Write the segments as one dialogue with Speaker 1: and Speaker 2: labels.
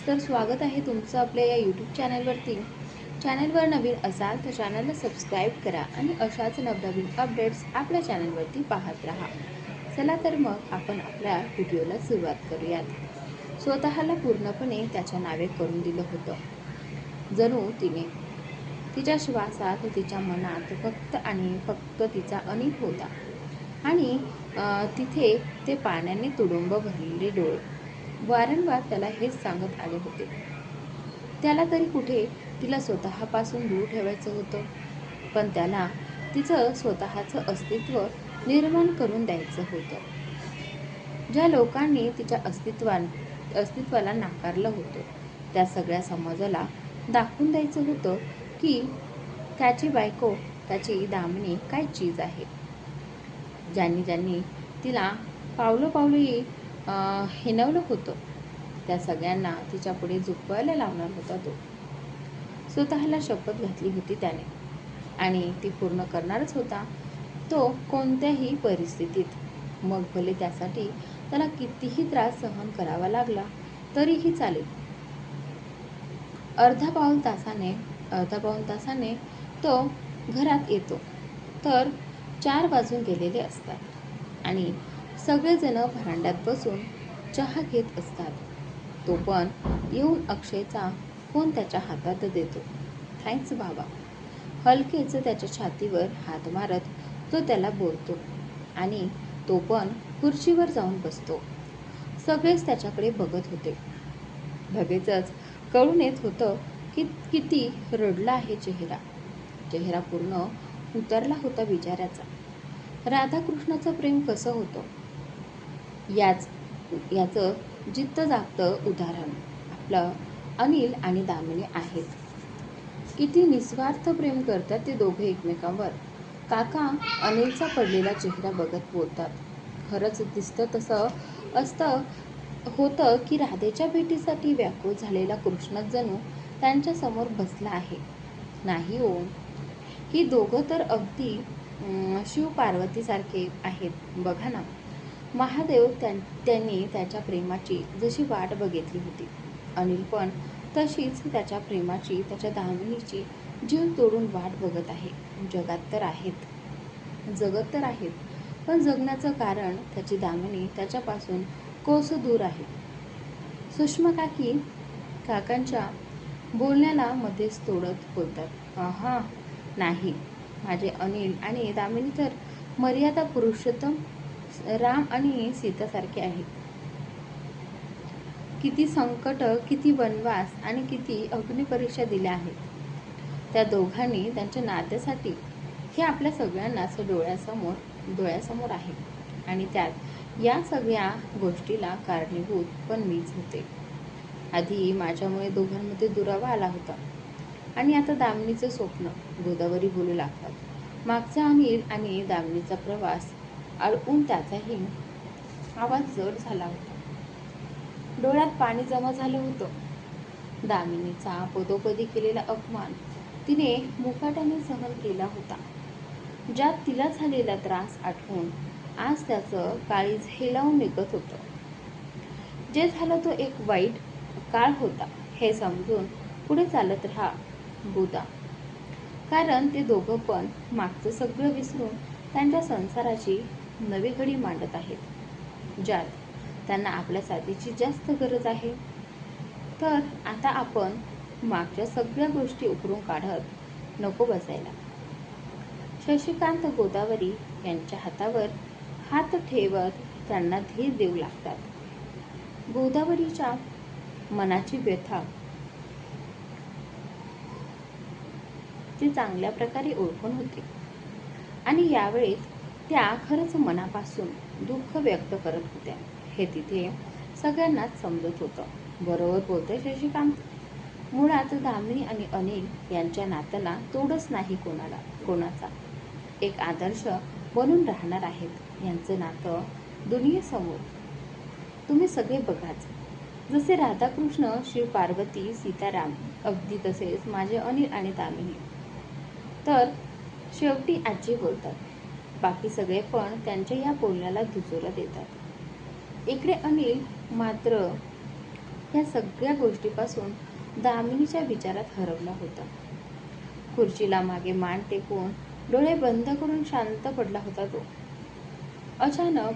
Speaker 1: तर स्वागत आहे तुमचं आपल्या या यूट्यूब चॅनलवरती चॅनलवर नवीन असाल तर चॅनलला सबस्क्राईब करा आणि अशाच नवनवीन अपडेट्स आपल्या चॅनलवरती पाहत राहा. चला तर मग आपण आपल्या व्हिडिओला सुरुवात करूयात. स्वतःला पूर्णपणे त्याच्या नावे करून दिलं होतं. जणू तिने. तिच्या श्वासात तिच्या मनात फक्त आणि फक्त तिचा अनिप होता. आणि तिथे ते पाण्याने तुडुंब भरलेले डोळे. वारंवार त्याला हेच सांगत आले होते. त्याला तरी कुठे तिला स्वतःपासून दूर ठेवायचं होतं. पण त्याला तिचं स्वतःचं अस्तित्व निर्माण करून द्यायचं होतं. ज्या लोकांनी तिच्या अस्तित्वा अस्तित्वाला नाकारलं होतं त्या सगळ्या समाजाला दाखवून द्यायचं होतं की त्याची बायको त्याची दामिनी काय चीज आहे. ज्यांनी ज्यांनी तिला पावलं पावली हिनवलं होतं. त्या सगळ्यांना तिच्या पुढे झुकवायला लावणार होता तो. स्वतःला शपथ घातली होती त्याने. आणि ती पूर्ण करणारच होता. तो कोणत्याही परिस्थितीत. मग भले त्यासाठी त्याला कितीही त्रास सहन करावा लागला तरीही चालेल. अर्धा पाऊण तासाने अर्धा पाऊण तासाने तो घरात येतो. तर चार वाजून गेलेले असतात. आणि सगळेजण व्हरांड्यात बसून चहा घेत असतात. तो पण येऊन अक्षयचा फोन त्याच्या हातात देतो. थँक्स बाबा. हलकेच त्याच्या छातीवर हात मारत तो त्याला बोलतो आणि तो पण खुर्चीवर जाऊन बसतो. सगळेच त्याच्याकडे बघत होते. लगेचच कळून येत होतं की किती रडला आहे चेहरा. चेहरा पूर्ण उतरला होता बिचाऱ्याचा. राधाकृष्णाचं प्रेम कसं होतं? याच याचं जित्त जागतं उदाहरण. आपलं अनिल आणि दामिनी आहेत. किती निस्वार्थ प्रेम करतात ते दोघे एकमेकांवर. काका अनिलचा पडलेला चेहरा बघत बोलतात. खरंच दिसतं तसं असतं होतं की राधेच्या भेटीसाठी व्याकुळ झालेला कृष्णच जणू त्यांच्यासमोर बसला आहे. नाही ओ ही दोघं तर अगदी शिव पार्वतीसारखे आहेत. बघा ना. महादेव त्यां त्यांनी त्याच्या प्रेमाची जशी वाट बघितली होती. अनिल पण तशीच त्याच्या प्रेमाची त्याच्या दामिनीची जीव तोडून वाट बघत आहे. जगात तर आहेत. जगत तर आहेत. पण जगण्याचं कारण त्याची दामिनी त्याच्यापासून कोस दूर आहे. सुषमा काकी काकांच्या बोलण्याला मध्येच तोडत बोलतात हा नाही. माझे अनिल आणि दामिनी तर मर्यादा पुरुषोत्तम राम आणि सीतासारखे आहेत. किती संकट किती वनवास आणि किती अग्निपरीक्षा दिल्या आहेत. त्या दोघांनी त्यांच्या नात्यासाठी हे आपल्या सगळ्यांनाच डोळ्यासमोर डोळ्यासमोर आहे. आणि त्यात या सगळ्या गोष्टीला कारणीभूत पण मीच होते. आधी माझ्यामुळे दोघांमध्ये दुरावा आला होता. आणि आता दामिनीचं स्वप्न गोदावरी बोलू लागतात. मागचा अनिल आणि दामिनीचा प्रवास अडकून त्याचाही आवाज जड झाला होता. डोळ्यात पाणी जमा झालं होतं. दामिनीचा पदोपदी केलेला अपमान तिने मुकाट्याने सहन केला होता. ज्यात तिला झालेला त्रास आठवून आज त्याचं काळीज हेलावून निघत होतं. जे झालं तो एक वाईट काळ होता हे समजून पुढे चालत राहा बुदा कारण ते दोघं पण मागचं सगळं विसरून त्यांच्या संसाराची नवी घडी मांडत आहेत ज्यात त्यांना आपल्या साथीची जास्त गरज आहे. तर आता आपण मागच्या सगळ्या गोष्टी उकरून काढत नको बसायला. शशिकांत गोदावरी यांच्या हातावर हात ठेवत त्यांना धीर देऊ लागतात. गोदावरीच्या मनाची व्यथा ते चांगल्या प्रकारे ओळखून होते. आणि यावेळेस त्या खरंच मनापासून दुःख व्यक्त करत होत्या. हे तिथे सगळ्यांनाच समजत होतं. बरोबर बोलतोय शशिकांत? मुळात दामिनी आणि अनिल यांच्या नात्याला तोडच नाही कोणाला कोणाचा. एक आदर्श बनून राहणार आहेत यांचं नातं दुनियेसमोर. तुम्ही सगळे बघाच. जसे राधाकृष्ण शिव पार्वती सीताराम अगदी तसेच माझे अनिल आणि दामिनी तर शेवटी आजी बोलतात बाकी सगळे पण त्यांच्या या बोलण्याला दुजोरा देतात. इकडे अनिल मात्र या सगळ्या गोष्टीपासून दामिनीच्या विचारात हरवला होता. खुर्चीला मागे मान टेकून डोळे बंद करून शांत पडला होता तो. अचानक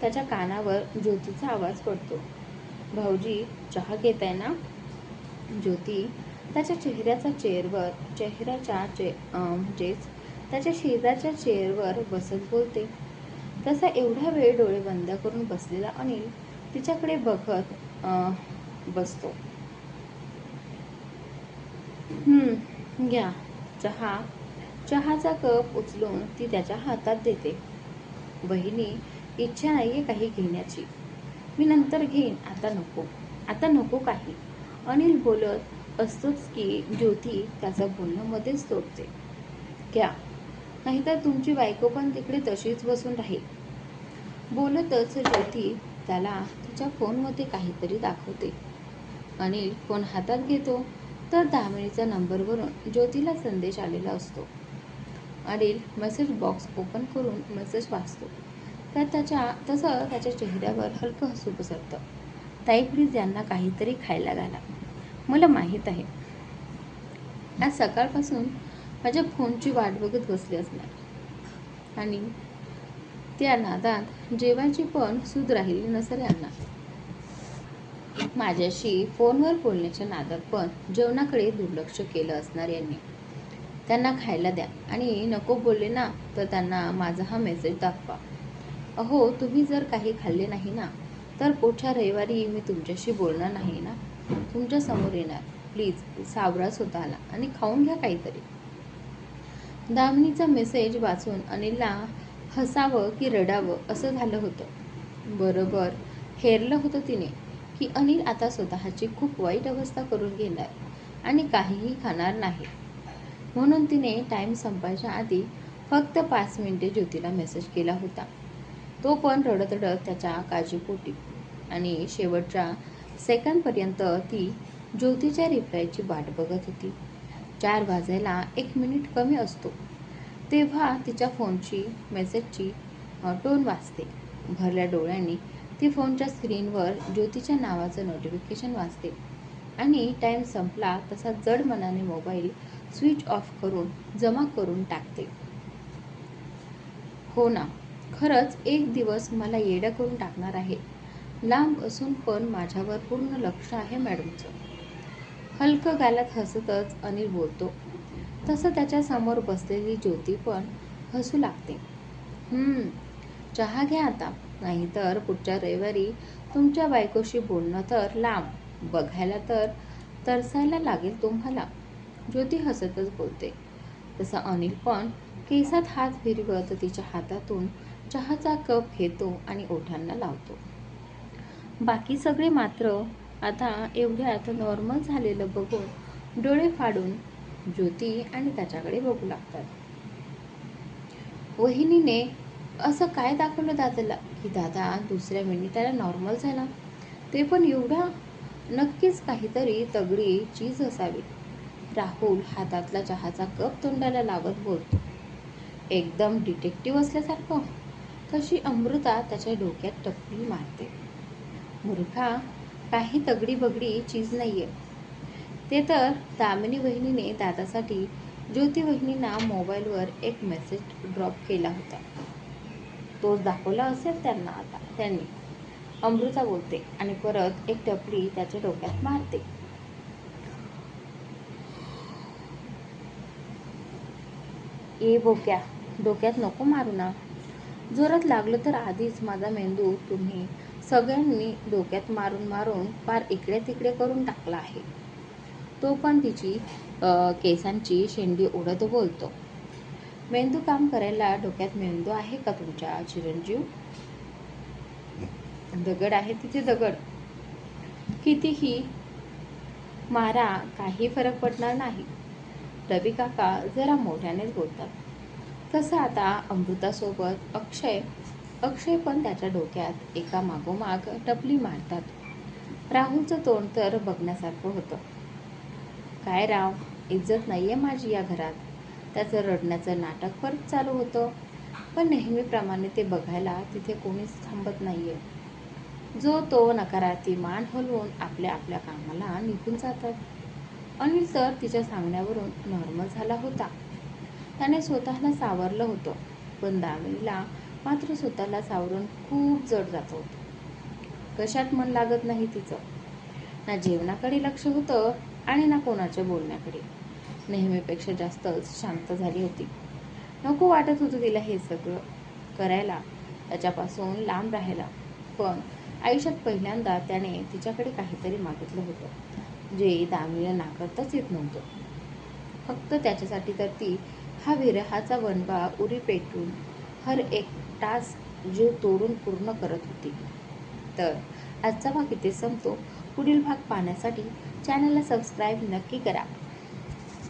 Speaker 1: त्याच्या कानावर ज्योतीचा आवाज पडतो. भाऊजी चहा घेत आहे ना? ज्योती त्याच्या चेहऱ्याचा चेहरवर चेहऱ्याच्या चे म्हणजेच त्याच्या शेजारच्या चेअरवर बसत बोलते. तसा एवढा वेळ डोळे बंद करून बसलेला अनिल तिच्याकडे बघत बसतो. घ्या. चहा. चहाचा कप उचलून ती त्याच्या हातात देते. बहिणी इच्छा नाहीये काही घेण्याची. मी नंतर घेईन. आता नको. आता नको काही. अनिल बोलत असतोच की ज्योती त्याचं बोलणं मध्येच तोडते. घ्या. नाहीतर तुमची बायको पण तिकडे तशीच बसून राहील. बोलतच ज्योती त्याला तिच्या फोनमध्ये काहीतरी दाखवते. अनिल फोन हातात घेतो तर दामिनीचा नंबरवरून ज्योतीला संदेश आलेला असतो. अनिल मेसेज बॉक्स ओपन करून मेसेज वाचतो. तर त्याच्या तसं त्याच्या चेहऱ्यावर हलकं हसू पसरतं. ताई प्लीज यांना काहीतरी खायला घाला. मला माहीत आहे. आज सकाळपासून माझ्या फोनची वाट बघत बसली असणार. आणि त्या नादात जेवायची पण सूद राहिली नसेल यांना माझ्याशी फोनवर बोलण्याच्या नादात पण जेवणाकडे दुर्लक्ष केलं असणार यांनी त्यांना खायला द्या आणि नको बोलले ना तर त्यांना माझा हा मेसेज दाखवा. अहो तुम्ही जर काही खाल्ले नाही ना तर पुढच्या रविवारी मी तुमच्याशी बोलणार नाही ना. तुमच्यासमोर येणार. प्लीज सावरा स्वतःला आणि खाऊन घ्या काहीतरी. दामिनीचा मेसेज वाचून अनिलला हसावं की रडावं असं झालं होतं. बरोबर हेरलं होतं तिने की अनिल आता स्वतःची खूप वाईट अवस्था करून घेणार आणि काहीही खाणार नाही. म्हणून तिने टाईम संपायच्या आधी फक्त पाच मिनिटे ज्योतीला मेसेज केला होता. तो पण रडत रडत त्याच्या काळजीपोटी आणि शेवटच्या सेकंडपर्यंत ती ज्योतीच्या रिप्लायची वाट बघत होती. चार वाजायला एक मिनिट कमी असतो. तेव्हा तिच्या फोनची मेसेजची टोन वाजते. भरल्या डोळ्यांनी ती फोनच्या स्क्रीनवर ज्योतीच्या नावाचं नोटिफिकेशन वाचते आणि टाईम संपला तसा जड मनाने मोबाईल स्विच ऑफ करून जमा करून टाकते. हो ना खरंच एक दिवस मला येडं करून टाकणार आहे. लांब असून पण माझ्यावर पूर्ण लक्ष आहे मॅडमचं. हलकं गालात हसतच अनिल बोलतो. तसं त्याच्यासमोर बसलेली ज्योती पण हसू लागते. चहा घ्या आता. नाहीतर पुढच्या रविवारी तुमच्या बायकोशी बोलणं तर लांब. बघायला तर तरसायला लागेल तुम्हाला. ज्योती हसतच बोलते. तसा अनिल पण केसात हात फिरवत तिच्या हातातून चहाचा कप घेतो आणि ओठांना लावतो. बाकी सगळे मात्र आता एवढ्यात नॉर्मल झालेलं बघून डोळे फाडून ज्योती आणि त्याच्याकडे बघू लागतात. वहिनीने असं काय दाखवलं दादाला? की दादा दुसऱ्या मिनिटाला नॉर्मल झाला. ते पण एवढा नक्कीच काहीतरी तगडी चीज असावी. राहुल हातातला चहाचा कप तोंडाला लावत बोलतो. एकदम डिटेक्टिव्ह असल्यासारखं. तशी अमृता त्याच्या डोक्यात टप्पी मारते. मूर्खा काही तगडी बगडी चीज आहे ते तर दामिनी वहिनीने दादासाठी ज्योती बहिणींना मोबाईलवर एक मेसेज ड्रॉप केला होता. तोच दाखवला असेल त्यांना आता त्यांनी. अमृता बोलते आणि परत एक टपली त्याच्या डोक्यात मारते. ए बोक्या डोक्यात नको मारू ना. जोरात लागलं तर आधीच माझा मेंदू तुम्ही सगळ्यांनी डोक्यात मारून मारून फार इकडे तिकडे करून टाकला आहे. तो पण तिची केसांची शेंडी ओढत बोलतो. मेंदू काम करायला डोक्यात मेंदू आहे का तुमच्या चिरंजीव? दगड आहे तिथे दगड. कितीही मारा काही फरक पडणार नाही. रवी काका जरा मोठ्यानेच बोलतात. तसं आता अमृतासोबत अक्षय अक्षय पण त्याच्या डोक्यात एका मागोमाग टपली मारतात. राहुलचं तोंड तर बघण्यासारखं होतं. काय राव इज्जत नाहीये माझी या घरात. त्याचं रडण्याचं नाटक परत चालू होतं. पण नेहमीप्रमाणे ते बघायला तिथे कोणीच थांबत नाहीये. जो तो नकाराती मान हलवून आपल्या आपल्या कामाला निघून जातात. अनिल सर तिच्या सांगण्यावरून नॉर्मल झाला होता. त्याने स्वतःला सावरलं होतं. पण दावेला मात्र स्वतःला सावरून खूप जड जात होतं. कशात मन लागत नाही तिचं? ना जेवणाकडे लक्ष होतं आणि ना कोणाच्या बोलण्याकडे. नेहमीपेक्षा जास्तच शांत झाली होती. नको वाटत होतं तिला हे सगळं करायला त्याच्यापासून लांब राहायला. पण आयुष्यात पहिल्यांदा त्याने तिच्याकडे काहीतरी मागितलं होतं जे दामिनीला नाकारताच येत नव्हतं. फक्त त्याच्यासाठी तर ती हा विरहाचा वनवा उरी पेटून हर एक टास्क जीव तोडून पूर्ण करत होती. तर आजचा भाग इथे संपतो. पुढील भाग पाहण्यासाठी चॅनलला सबस्क्राईब नक्की करा.